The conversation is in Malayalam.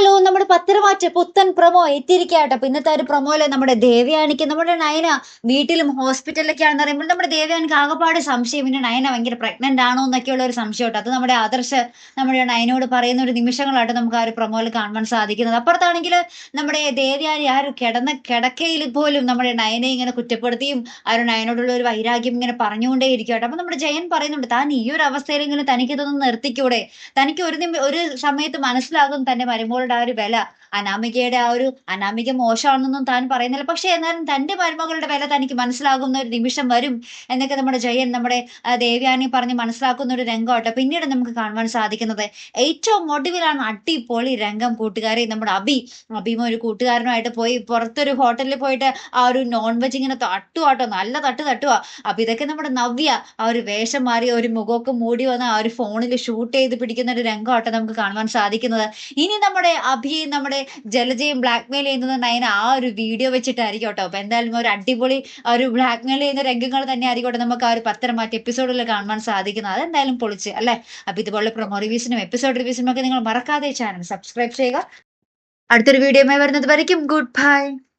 ഹലോ നമ്മുടെ പത്തരമാറ്റ പുത്തൻ പ്രൊമോ എത്തിയിരിക്കട്ടെ അപ്പൊ ഇന്നത്തെ ഒരു പ്രൊമോയിൽ നമ്മുടെ ദേവയാനിക്ക് നമ്മുടെ നയന വീട്ടിലും ഹോസ്പിറ്റലിലൊക്കെയാണെന്ന് പറയുമ്പോൾ നമ്മുടെ ദേവയാനിക്ക് ആകെപ്പാട് സംശയം. പിന്നെ നയന ഭയങ്കര പ്രഗ്നന്റ് ആണോ എന്നൊക്കെയുള്ള ഒരു സംശയം കേട്ടോ അത് നമ്മുടെ ആദർശ് നമ്മുടെ നയനോട് പറയുന്ന ഒരു നിമിഷങ്ങളായിട്ട് നമുക്ക് ആ ഒരു പ്രൊമോയിൽ കാണുവാൻ സാധിക്കുന്നത്. അപ്പുറത്താണെങ്കിൽ നമ്മുടെ ദേവയാനി ആ ഒരു കിടന്ന കിടക്കയിൽ പോലും നമ്മുടെ നയനെ ഇങ്ങനെ കുറ്റപ്പെടുത്തിയും ആ ഒരു നയനോടുള്ള ഒരു വൈരാഗ്യം ഇങ്ങനെ പറഞ്ഞുകൊണ്ടേ ഇരിക്കട്ടെ അപ്പൊ നമ്മുടെ ജയൻ പറയുന്നുണ്ട് താൻ ഈ ഒരു അവസ്ഥയിലെങ്കിലും തനിക്കിതൊന്നും തനിക്ക് നിർത്തിക്കൂടെ? തനിക്ക് ഒരു ഒരു സമയത്ത് മനസ്സിലാകും തന്റെ മരുമകളുടെ ആ ഒരു വില അനാമികയുടെ ആ ഒരു അനാമിക മോശമാണെന്നൊന്നും താൻ പറയുന്നില്ല. പക്ഷെ എന്നാലും തന്റെ മരുമകളുടെ വില തനിക്ക് മനസ്സിലാകുന്ന ഒരു നിമിഷം വരും എന്നൊക്കെ നമ്മുടെ ജയൻ നമ്മുടെ ദേവ്യാനി പറഞ്ഞ് മനസ്സിലാക്കുന്ന ഒരു രംഗമാട്ടെ പിന്നീട് നമുക്ക് കാണുവാൻ സാധിക്കുന്നത്. ഏറ്റവും ഒടുവിലാണ് അടിപൊളി രംഗം കൂട്ടുകാരെ. നമ്മുടെ അബി അബിമ ഒരു കൂട്ടുകാരനുമായിട്ട് പോയി പുറത്തൊരു ഹോട്ടലിൽ പോയിട്ട് ആ ഒരു നോൺ വെജ് ഇങ്ങനെ തട്ടുവാട്ടോ. നല്ല തട്ട് തട്ടുക അപ്പൊ ഇതൊക്കെ നമ്മുടെ നവ്യ ആ ഒരു വേഷം മാറി ഒരു മുഖമൊക്കെ മൂടി വന്ന് ആ ഒരു ഫോണിൽ ഷൂട്ട് ചെയ്ത് പിടിക്കുന്ന ഒരു രംഗമാട്ടെ നമുക്ക് കാണുവാൻ സാധിക്കുന്നത്. ഇനി നമ്മുടെ അഭിയും നമ്മുടെ ജലജയും ബ്ലാക്ക്മെയിൽ ചെയ്യുന്നത് നയന ആ ഒരു വീഡിയോ വെച്ചിട്ടായിരിക്കും കേട്ടോ. അപ്പൊ എന്തായാലും ഒരു അടിപൊളി ഒരു ബ്ലാക്ക്മെയിൽ ചെയ്യുന്ന രംഗങ്ങൾ തന്നെ ആയിരിക്കട്ടെ നമുക്ക് ആ ഒരു പത്തര മാറ്റി എപ്പിസോഡിൽ കാണുവാൻ സാധിക്കുന്നത്. അതെന്തായാലും പൊളിച്ച് അല്ലെ? അപ്പൊ ഇതുപോലെ പ്രൊമോ റിവ്യൂസിനും എപ്പിസോഡ് റിവ്യൂസിനും ഒക്കെ നിങ്ങൾ മറക്കാതെ ചാനൽ സബ്സ്ക്രൈബ് ചെയ്യുക. അടുത്തൊരു വീഡിയോയുമായി വരുന്നത് വരയ്ക്കും. Good bye